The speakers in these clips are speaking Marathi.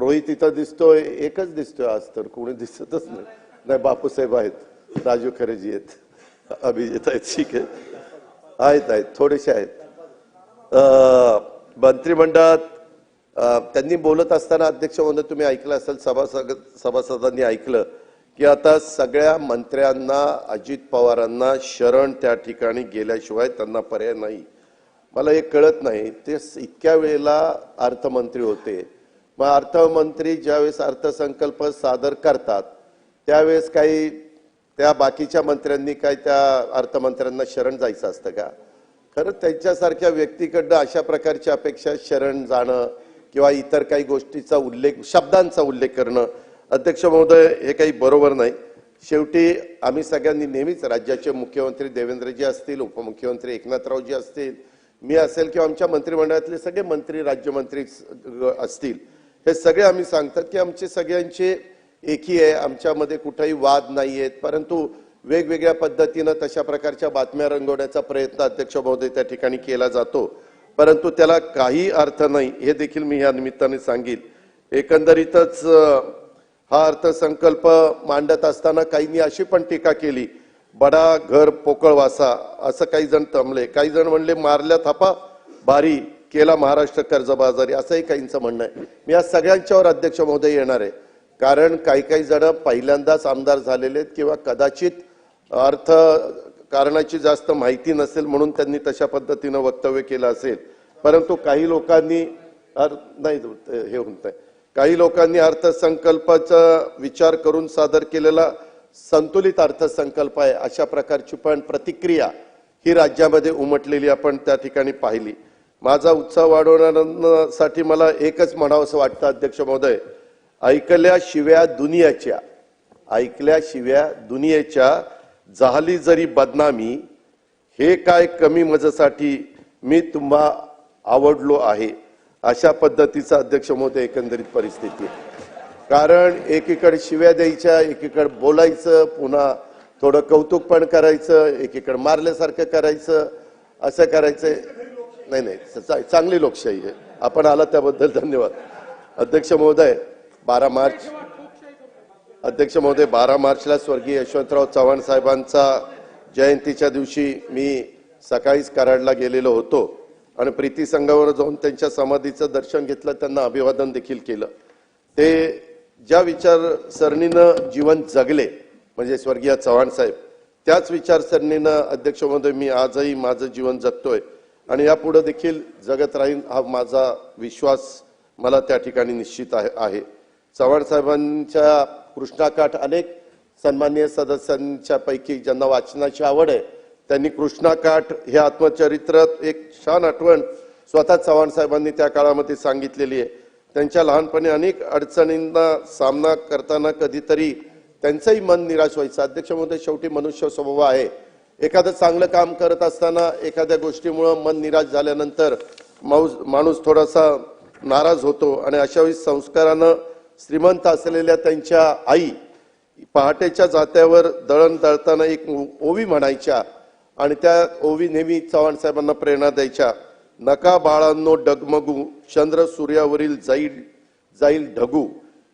रोहित इथं दिसतोय एकच दिसतोय आज तर कोणी दिसतच नाही. नाही बापूसाहेब आहेत राजू खरेजी आहेत अभिजित आहेत ठीक आहे. आहेत आहेत थोडेसे आहेत. मंत्रिमंडळात त्यांनी बोलत असताना अध्यक्ष म्हणून तुम्ही ऐकलं असेल सभासद सभासदांनी ऐकलं की आता सगळ्या मंत्र्यांना अजित पवारांना शरण त्या ठिकाणी गेल्याशिवाय त्यांना पर्याय नाही. मला हे कळत नाही ते इतक्या वेळेला अर्थमंत्री होते. मग अर्थमंत्री ज्यावेळेस अर्थसंकल्प सादर करतात त्यावेळेस काही त्या बाकीच्या मंत्र्यांनी काय त्या अर्थमंत्र्यांना शरण जायचं असतं का? खरं त्यांच्यासारख्या व्यक्तीकडनं अशा प्रकारची अपेक्षा शरण जाणं किंवा इतर काही गोष्टीचा उल्लेख शब्दांचा उल्लेख करणं अध्यक्ष महोदय हे काही बरोबर नाही. शेवटी आम्ही सगळ्यांनी नेहमीच राज्याचे मुख्यमंत्री देवेंद्रजी असतील उपमुख्यमंत्री एकनाथरावजी असतील मी असेल किंवा आमच्या मंत्रिमंडळातले सगळे मंत्री राज्यमंत्री असतील हे सगळे आम्ही सांगतात की आमचे सगळ्यांचे एकी आहे आमच्यामध्ये कुठेही वाद नाही आहेत परंतु वेगवेगळ्या पद्धतीनं तशा प्रकारच्या बातम्या रंगवण्याचा प्रयत्न अध्यक्ष महोदय त्या ठिकाणी केला जातो. परंतु त्याला काही अर्थ नाही हे देखील मी या निमित्ताने सांगेन. एकंदरीतच हा अर्थसंकल्प मांडत असताना काहींनी अशी पण टीका केली बडा घर पोकळ वासा असं काही जण तमले काही जण म्हणले मारल्या थापा भारी केला महाराष्ट्र कर्जबाजारी असंही काहींचं म्हणणं आहे. मी या सगळ्यांच्यावर अध्यक्ष महोदय येणार आहे. कारण काही काही जण पहिल्यांदाच आमदार झालेले आहेत किंवा कदाचित अर्थ कारणाची जास्त माहिती नसेल म्हणून त्यांनी तशा पद्धतीनं वक्तव्य केलं असेल. परंतु काही लोकांनी नाही हे होत काही लोकांनी अर्थसंकल्पाचा विचार करून सादर केलेला संतुलित अर्थसंकल्प आहे. अशा प्रकारची पण प्रतिक्रिया ही राज्यामध्ये उमटलेली आपण त्या ठिकाणी पाहिली. माझा उत्साह वाढवण्यासाठी मला एकच म्हणावंसं वाटतं अध्यक्ष महोदय. ऐकल्या शिव्या दुनियाच्या ऐकल्या शिव्या दुनियेच्या झाली जरी बदनामी हे काय कमी मजेसाठी मी तुम्हा आवडलो आहे अशा पद्धतीचा अध्यक्ष महोदय एकंदरीत परिस्थिती कारण एकीकडे शिव्या द्यायच्या एकीकडे बोलायचं पुन्हा थोडं कौतुक पण करायचं एकीकडे मारल्यासारखं करायचं असं करायचं. नाही नाही. चांगली लोकशाही आहे. आपण आला त्याबद्दल धन्यवाद. अध्यक्ष महोदय बारा मार्च. अध्यक्ष महोदय बारा मार्चला स्वर्गीय यशवंतराव चव्हाण साहेबांचा जयंतीच्या दिवशी मी सकाळीच कराडला गेलेलो होतो आणि प्रीती संघावर जाऊन त्यांच्या समाधीचं दर्शन घेतलं त्यांना अभिवादन देखील केलं. ते ज्या विचारसरणीनं जीवन जगले म्हणजे स्वर्गीय चव्हाण साहेब त्याच विचारसरणीनं अध्यक्ष महोदय मी आजही माझं जीवन जगतोय. आणि यापुढे देखील जगत राहीन हा माझा विश्वास मला त्या ठिकाणी निश्चित आहे चव्हाण साहेबांच्या कृष्णाकाठ अनेक सन्मान्य सदस्यांच्या पैकी ज्यांना वाचनाची आवड आहे त्यांनी कृष्णाकाठ हे आत्मचरित्रात एक छान आठवण स्वतः चव्हाण साहेबांनी त्या काळामध्ये सांगितलेली आहे. त्यांच्या लहानपणी अनेक अडचणींना सामना करताना कधीतरी त्यांचंही मन निराश व्हायचं. अध्यक्ष महोदय शेवटी मनुष्य स्वभाव आहे. एखादं चांगलं काम करत असताना एखाद्या गोष्टीमुळं मन निराश झाल्यानंतर माऊस माणूस थोडासा नाराज होतो आणि अशावेळी संस्कारानं श्रीमंत असलेल्या त्यांच्या आई पहाटेच्या जात्यावर दळण दळताना एक ओवी म्हणायच्या आणि त्या ओवी नेहमी चव्हाण साहेबांना प्रेरणा द्यायच्या नका बाळांनो डगमगू चंद्र सूर्यावरील जाईल जाईल ढगू.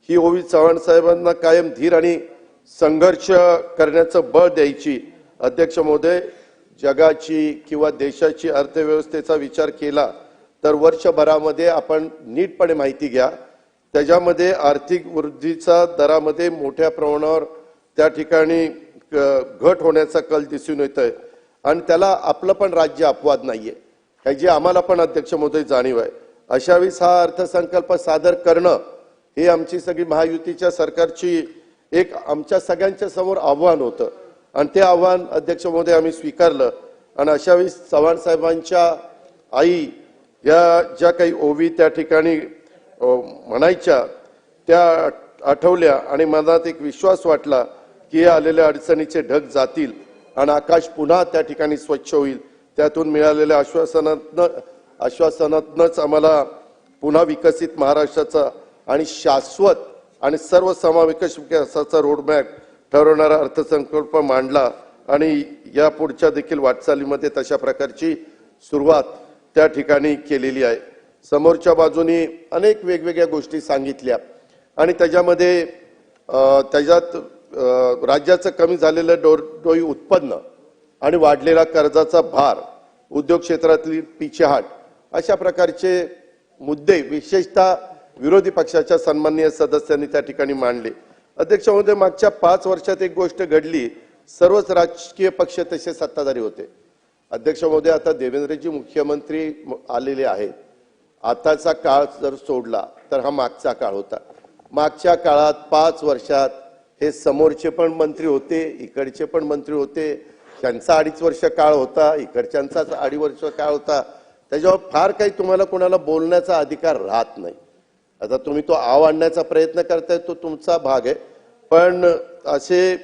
ही ओवी चव्हाण साहेबांना कायम धीर आणि संघर्ष करण्याचं बळ द्यायची. अध्यक्ष महोदय जगाची किंवा देशाची अर्थव्यवस्थेचा विचार केला तर वर्षभरामध्ये आपण नीटपणे माहिती घ्या. त्याच्यामध्ये आर्थिक वृद्धीचा दरामध्ये मोठ्या प्रमाणावर त्या ठिकाणी घट होण्याचा कल दिसून येत आहे आणि त्याला आपलं पण राज्य अपवाद नाहीये. ह्याची आम्हाला पण अध्यक्ष महोदय जाणीव आहे. अशावेळेस हा अर्थसंकल्प सादर करणं हे आमची सगळी महायुतीच्या सरकारची एक आमच्या सगळ्यांच्या समोर आव्हान होतं. आणि ते आव्हान अध्यक्ष महोदय आम्ही स्वीकारलं. आणि अशा वेळी चव्हाण साहेबांच्या आई या ज्या काही ओवी त्या ठिकाणी म्हणायच्या त्या आठवल्या आणि मनात एक विश्वास वाटला की या आलेल्या अडचणीचे ढग जातील आणि आकाश पुन्हा त्या ठिकाणी स्वच्छ होईल. त्यातून मिळालेल्या आश्वासनातनं आश्वासनातनंच आम्हाला पुन्हा विकसित महाराष्ट्राचा आणि शाश्वत आणि सर्वसमावेकश विकासाचा रोडमॅप ठरवणारा अर्थसंकल्प मांडला आणि या पुढच्या देखील वाटचालीमध्ये तशा प्रकारची सुरुवात त्या ठिकाणी केलेली आहे. समोरच्या बाजूनी अनेक वेगवेगळ्या गोष्टी सांगितल्या आणि त्याच्यामध्ये त्याच्यात राज्याचं कमी झालेलं डोरडोई उत्पन्न आणि वाढलेला कर्जाचा भार उद्योग क्षेत्रातली पिछेहाट अशा प्रकारचे मुद्दे विशेषतः विरोधी पक्षाच्या सन्माननीय सदस्यांनी त्या ठिकाणी मांडले. अध्यक्ष महोदय मागच्या पाच वर्षात एक गोष्ट घडली. सर्वच राजकीय पक्ष तसे सत्ताधारी होते. अध्यक्ष महोदय आता देवेंद्रजी मुख्यमंत्री म- आलेले आहेत. आताचा काळ जर सोडला तर हा मागचा काळ होता. मागच्या काळात पाच वर्षात हे समोरचे पण मंत्री होते इकडचे पण मंत्री होते. त्यांचा अडीच वर्ष काळ होता इकडच्यांचाच अडीच वर्ष काळ होता. त्याच्यावर फार काही तुम्हाला कोणाला बोलण्याचा अधिकार राहत नाही. आता तुम्ही तो आव आणण्याचा प्रयत्न करताय तो तुमचा भाग आहे. पण असे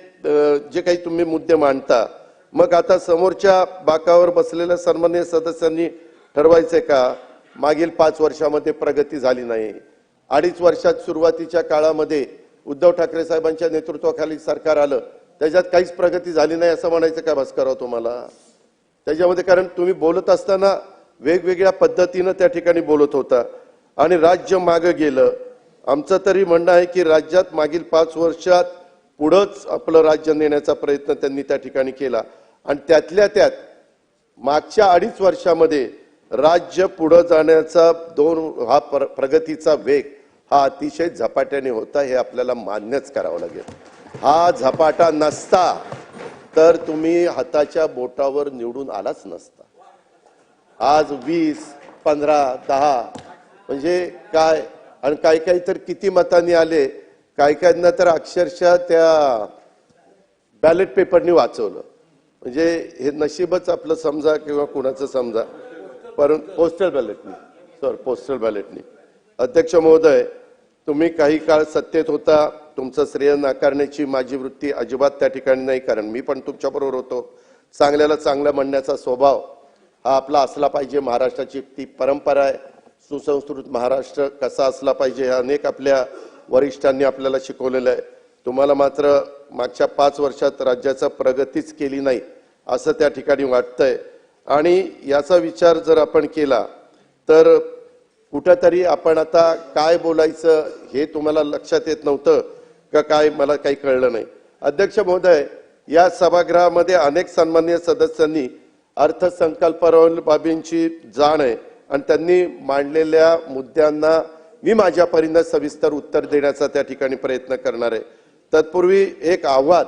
जे काही तुम्ही मुद्दे मांडता मग आता समोरच्या बाकावर बसलेल्या सन्मान्य सदस्यांनी ठरवायचे का? मागील पाच वर्षामध्ये प्रगती झाली नाही. अडीच वर्षात सुरुवातीच्या काळामध्ये उद्धव ठाकरे साहेबांच्या नेतृत्वाखाली सरकार आलं. त्याच्यात काहीच प्रगती झाली नाही असं म्हणायचं काय भास्करराव तुम्हाला? त्याच्यामध्ये कारण तुम्ही बोलत असताना वेगवेगळ्या पद्धतीनं त्या ठिकाणी बोलत होता. आणि राज्य मागं गेलं. आमचं तरी म्हणणं आहे की राज्यात मागील पाच वर्षात पुढंच आपलं राज्य नेण्याचा प्रयत्न त्यांनी त्या ठिकाणी केला. आणि त्यातल्या त्यात मागच्या अडीच वर्षामध्ये राज्य पुढं जाण्याचा दोन हा प्र- प्रगतीचा वेग हा अतिशय झपाट्याने होता हे आपल्याला मान्यच करावं लागेल. हा झपाटा नसता तर तुम्ही हाताच्या बोटावर निवडून आलाच नसता. आज वीस पंधरा दहा म्हणजे काय आणि काही काही तर किती मतांनी आले काही काहींना तर अक्षरशः त्या बॅलेट पेपरनी वाचवलं. म्हणजे हे नशीबच आपलं समजा किंवा कुणाचं समजा परंतु पोस्टल बॅलेटनी सर पोस्टल बॅलेटनी. अध्यक्ष महोदय तुम्ही काही काळ सत्तेत होता तुमचं श्रेय नाकारण्याची माझी वृत्ती अजिबात त्या ठिकाणी नाही कारण मी पण तुमच्याबरोबर होतो. चांगल्याला चांगलं म्हणण्याचा स्वभाव हा आपला असला पाहिजे महाराष्ट्राची ती परंपरा आहे. सुसंस्कृत महाराष्ट्र कसा असला पाहिजे हे अनेक आपल्या वरिष्ठांनी आपल्याला शिकवलेलं आहे. तुम्हाला मात्र मागच्या पाच वर्षात राज्याचा प्रगतीच केली नाही असं त्या ठिकाणी वाटतंय. आणि याचा विचार जर आपण केला तर कुठंतरी आपण आता काय बोलायचं हे तुम्हाला लक्षात येत नव्हतं का काय मला काही कळलं नाही. अध्यक्ष महोदय या सभागृहामध्ये अनेक सन्मान्य सदस्यांनी अर्थसंकल्पावरील बाबींची जाण आहे. आणि त्यांनी मांडलेल्या मुद्द्यांना मी माझ्या परीनं सविस्तर उत्तर देण्याचा त्या ठिकाणी प्रयत्न करणार आहे. तत्पूर्वी एक आव्हान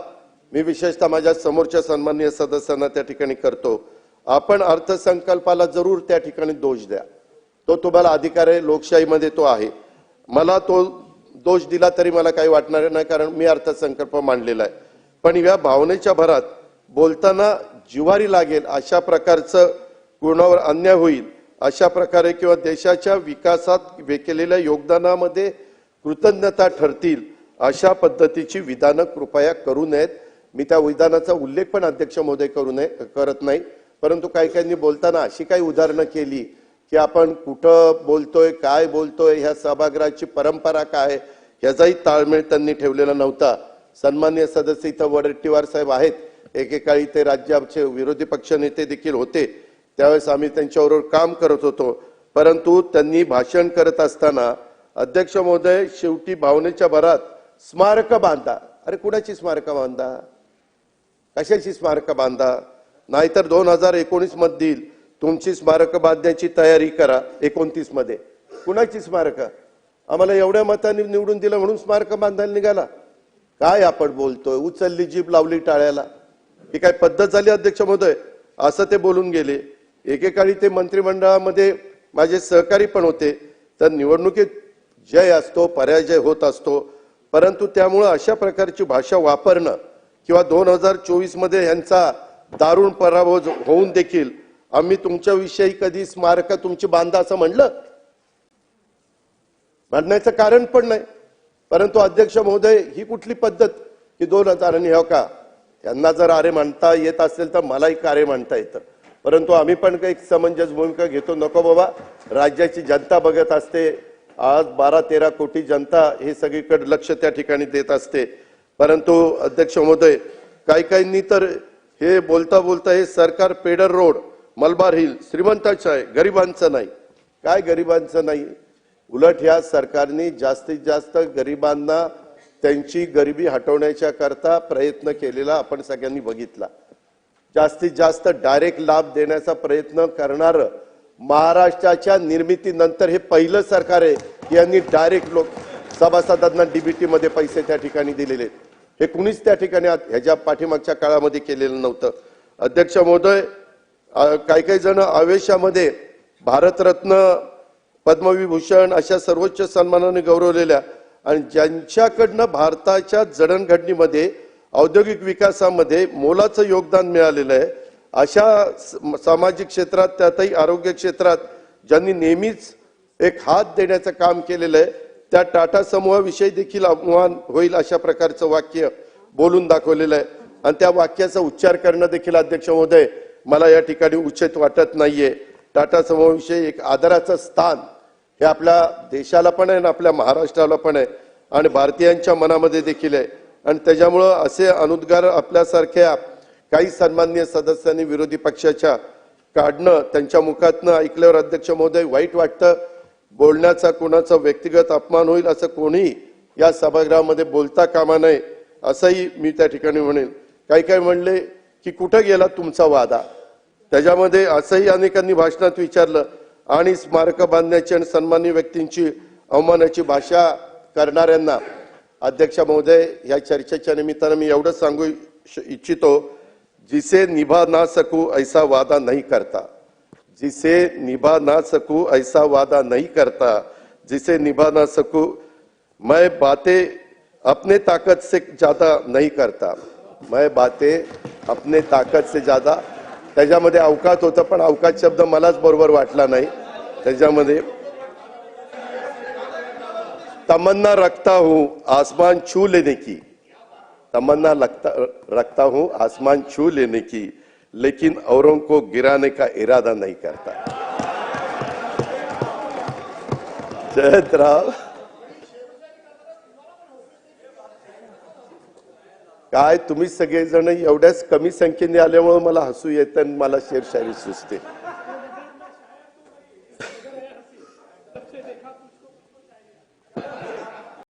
मी विशेषतः माझ्या समोरच्या सन्माननीय सदस्यांना त्या ठिकाणी करतो. आपण अर्थसंकल्पाला जरूर त्या ठिकाणी दोष द्या. तो तुम्हाला अधिकार आहे लोकशाहीमध्ये तो आहे. मला तो दोष दिला तरी मला काही वाटणार नाही कारण मी अर्थसंकल्प मांडलेला आहे. पण या भावनेच्या भरात बोलताना जिवारी लागेल अशा प्रकारचं कुणावर अन्याय होईल अशा प्रकारे किंवा देशाच्या विकासात वे- केलेल्या योगदानामध्ये कृतज्ञता ठरतील अशा पद्धतीची विधानं कृपया करू नयेत. मी त्या विधानाचा उल्लेख पण अध्यक्ष महोदय करू नये करत नाही. परंतु काही काहींनी बोलताना अशी काही उदाहरणं केली की आपण कुठं बोलतोय काय बोलतोय ह्या सभागृहाची परंपरा काय ह्याचाही ताळमेळ त्यांनी ठेवलेला नव्हता. सन्मान्य सदस्य इथं वडट्टीवार साहेब आहेत. एकेकाळी ते राज्याचे विरोधी पक्षनेते देखील होते. त्यावेळेस आम्ही त्यांच्याबरोबर काम करत होतो. परंतु त्यांनी भाषण करत असताना अध्यक्ष महोदय शेवटी भावनेच्या भरात स्मारक बांधा. अरे कुणाची स्मारक बांधा? कशाची स्मारक बांधा? नाहीतर दोन हजार एकोणीस मधील तुमची स्मारक बांधण्याची तयारी करा एकोणतीसमध्ये. कुणाची स्मारक? आम्हाला एवढ्या मतांनी निवडून दिलं म्हणून स्मारक बांधायला निघाला. काय आपण बोलतोय? उचलली जीभ लावली टाळ्याला. ही काय पद्धत झाली अध्यक्ष महोदय? असं ते बोलून गेले. एकेकाळी ते मंत्रिमंडळामध्ये माझे सहकारी पण होते. तर निवडणुकीत जय असतो पराजय होत असतो. परंतु त्यामुळं अशा प्रकारची भाषा वापरणं किंवा दोन हजार चोवीसमध्ये यांचा दारुण पराभव होऊन देखील आम्ही तुमच्याविषयी कधी स्मारक तुमची बांधा असं म्हणलं? म्हणण्याचं कारण पण नाही. परंतु अध्यक्ष महोदय ही कुठली पद्धत की दोन हजार आणि हो का? यांना जर आरे मांडता येत असेल तर मलाही कार्य म्हणता येतं? परंतु आम्ही पण काही समंजस भूमिका घेतो. नको बाबा राज्याची जनता बघत असते. आज बारा तेरा कोटी जनता हे सगळीकडे लक्ष त्या ठिकाणी देत असते. परंतु अध्यक्ष महोदय काही काहींनी तर हे बोलता बोलता हे सरकार पेडर रोड मलबार हिल श्रीमंताचं आहे गरिबांचं नाही. काय गरिबांचं नाही? उलट ह्या सरकारने जास्तीत जास्त गरिबांना त्यांची गरिबी हटवण्याच्या करता प्रयत्न केलेला आपण सगळ्यांनी बघितला. जास्तीत जास्त डायरेक्ट लाभ देण्याचा प्रयत्न करणार महाराष्ट्राच्या निर्मितीनंतर हे पहिलं सरकार आहे की यांनी डायरेक्ट लोक सभासदांना डीबीटी मध्ये पैसे त्या ठिकाणी दिलेले आहेत. हे कुणीच त्या ठिकाणी ह्याच्या पाठीमागच्या काळामध्ये केलेलं नव्हतं अध्यक्ष महोदय काही काही जण आवेशामध्ये भारतरत्न पद्मविभूषण अशा सर्वोच्च सन्मानाने गौरवलेल्या आणि ज्यांच्याकडनं भारताच्या जडणघडणीमध्ये औद्योगिक विकासामध्ये मोलाचं योगदान मिळालेलं आहे. अशा स- सामाजिक क्षेत्रात त्यातही आरोग्य क्षेत्रात ज्यांनी नेहमीच एक हात देण्याचं काम केलेलं आहे त्या टाटा समूहाविषयी देखील आव्हान होईल अशा प्रकारचं वाक्य बोलून दाखवलेलं आहे. आणि त्या वाक्याचा उच्चार करणं देखील अध्यक्ष महोदय मला या ठिकाणी उचित वाटत नाहीये. टाटा समूहाविषयी एक आदराचं स्थान हे आपल्या देशाला पण आहे आणि आपल्या महाराष्ट्राला पण आहे. आणि भारतीयांच्या मनामध्ये देखील आहे. आणि त्याच्यामुळं असे अनुद्गार आपल्यासारख्या काही सन्मान्य सदस्यांनी विरोधी पक्षाच्या काढणं त्यांच्या मुखातनं ऐकल्यावर अध्यक्ष महोदय वाईट वाटतं. बोलण्याचा कोणाचा व्यक्तिगत अपमान होईल असं कोणी या सभागृहामध्ये बोलता कामा नये असंही मी त्या ठिकाणी म्हणेन. काही काही म्हणले की कुठं गेला तुमचा वादा? त्याच्यामध्ये असंही अनेकांनी भाषणात विचारलं आणि स्मारक बांधण्याची आणि सन्मान्य व्यक्तींची अवमानाची भाषा करणाऱ्यांना अध्यक्ष महोदय या चर्चेच्या निमित्तानं मी एवढंच सांगू इच्छ- इच्छितो जिसे निभा ना सकू ऐसा वादा नाही करता. जिसे निभा ना सकू ऐसा वादा नहीं करता. जिसे निभा ना सकू मैं बातें अपने ताकत से ज्यादा नहीं करता. मैं बातें अपने ताकत से ज्यादा त्याच्यामध्ये अवकात होतं पण अवकात शब्द मलाच बरोबर वाटला नाही. त्याच्यामध्ये तमन्ना रखता हूं आसमान छू लेने की। तमन्ना लगता रखता हूं आसमान छू लेने की लेकिन औरों को गिराने का इरादा नहीं करता। जयंतराव काय तुम्ही सगळेजण एवढ्याच कमी संख्येने आल्यामुळे मला हसू येतं आणि मला शेरशायरी सुचते